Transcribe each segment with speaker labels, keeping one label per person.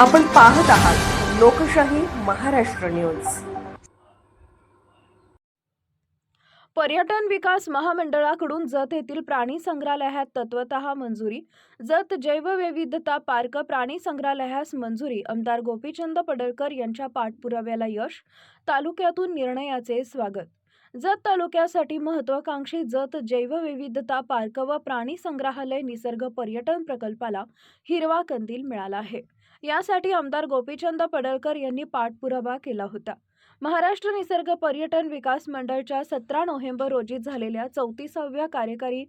Speaker 1: आपण पाहत आहात लोकशाही महाराष्ट्र न्यूज.
Speaker 2: पर्यटन विकास महामंडळाकडून जत येथील प्राणी संग्रहालयात तत्वत मंजुरी जत जैवविविधता पार्क प्राणी संग्रहालयास मंजुरी आमदार गोपीचंद पडळकर यांच्या पाठपुराव्याला यश तालुक्यातून निर्णयाचे स्वागत. जत तालुक्यासाठी महत्वाकांक्षी जत जैवविविधता पार्क व प्राणी संग्रहालय निसर्ग पर्यटन प्रकल्पाला हिरवा कंदील मिळाला आहे. यासाठी आमदार गोपीचंद पडळकर यांनी पाठपुरावा केला होता. महाराष्ट्र निसर्ग पर्यटन विकास मंडळच्या सतरा नोव्हेंबर रोजी झालेल्या चौतीसाव्या कार्यकारी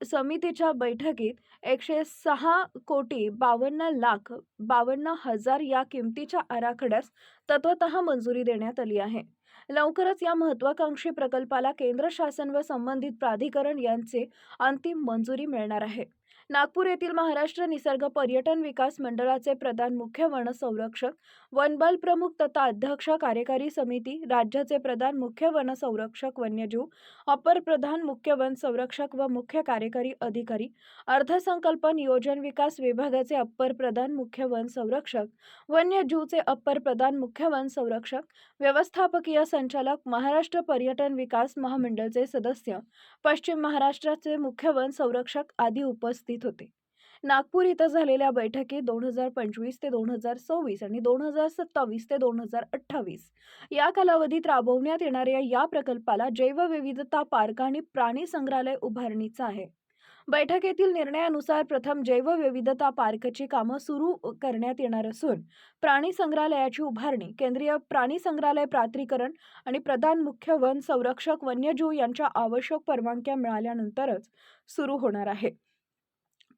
Speaker 2: समितीच्या बैठकीत एकशे सहा कोटी बावन्न लाख बावन्न हजार या किमतीच्या आराखड्यास तत्वत मंजुरी देण्यात आली आहे. लवकरच या महत्वाकांक्षी प्रकल्पाला केंद्र शासन व संबंधित प्राधिकरण यांचे अंतिम मंजुरी मिळणार आहे. नागपूर येथील महाराष्ट्र निसर्ग पर्यटन विकास मंडळाचे प्रधान मुख्य वन संरक्षक वनबल प्रमुख तथा अध्यक्ष कार्यकारी समिती राज्याचे प्रधान मुख्य वन संरक्षक वन्यजीव अपर प्रधान मुख्य वन संरक्षक व मुख्य कार्यकारी अधिकारी अर्थसंकल्प नियोजन विकास विभागाचे अप्पर प्रधान मुख्य वन संरक्षक वन्यजीवचे अप्पर प्रधान मुख्य वन संरक्षक व्यवस्थापकीय संचालक महाराष्ट्र पर्यटन विकास महामंडळचे सदस्य पश्चिम महाराष्ट्राचे मुख्य वन संरक्षक आदी उपस्थित होते. नागपूर इथं झालेल्या बैठकीत दोन हजार पंचवीस ते दोन हजार सव्वीस आणि दोन हजार सत्तावीस ते दोन हजार अठ्ठावीस या कालावधीत राबवण्यात येणाऱ्या या प्रकल्पाला जैवविविधता पार्क आणि प्राणी संग्रहालय उभारणीचा आहे. बैठकीतील निर्णयानुसार प्रथम जैवविविधता पार्कची कामं सुरू करण्यात येणार असून प्राणी संग्रहालयाची उभारणी केंद्रीय प्राणी संग्रहालय प्राधिकरण आणि प्रधान मुख्य वन संरक्षक वन्यजीव यांच्या आवश्यक परवानग्या मिळाल्यानंतरच सुरू होणार आहे.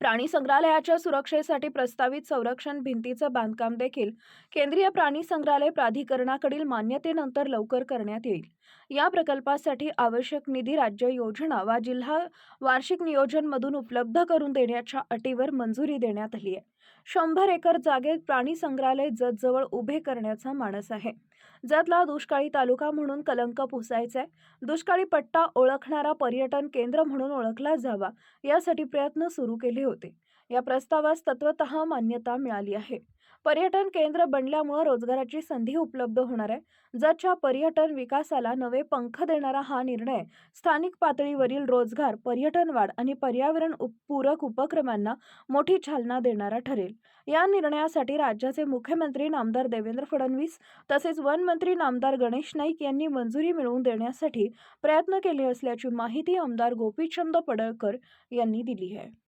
Speaker 2: प्राणी संग्रहालयाच्या सुरक्षेसाठी प्रस्तावित संरक्षण भिंतीचं बांधकाम देखील केंद्रीय प्राणी संग्रहालय प्राधिकरणाकडील मान्यतेनंतर लवकर करण्यात येईल. या प्रकल्पासाठी आवश्यक निधी राज्य योजना वा जिल्हा वार्षिक नियोजनमधून उपलब्ध करून देण्याच्या अटीवर मंजुरी देण्यात आली आहे शंभर एकर जागेत प्राणी संग्रहालय जतजवळ उभे करण्याचा मानस आहे. जतला दुष्काळी तालुका म्हणून कलंक पुसायचा आहे दुष्काळी पट्टा ओळखणारा पर्यटन केंद्र म्हणून ओळखला जावा. यासाठी प्रयत्न सुरू केले होते. या प्रस्तावास तत्वत मान्यता मिळाली आहे. पर्यटन केंद्र बनल्यामुळे रोजगाराची संधी उपलब्ध होणार आहे. जच्या पर्यटन विकासाला नवे पंख देणारा हा निर्णय स्थानिक पातळीवरील रोजगार पर्यटन वाढ आणि पर्यावरण उप- पूरक उपक्रमांना मोठी चालना देणारा ठरेल. या निर्णयासाठी राज्याचे मुख्यमंत्री नामदार देवेंद्र फडणवीस तसेच वनमंत्री नामदार गणेश नाईक यांनी मंजुरी मिळवून देण्यासाठी प्रयत्न केले असल्याची माहिती आमदार गोपीचंद पडळकर यांनी दिली आहे.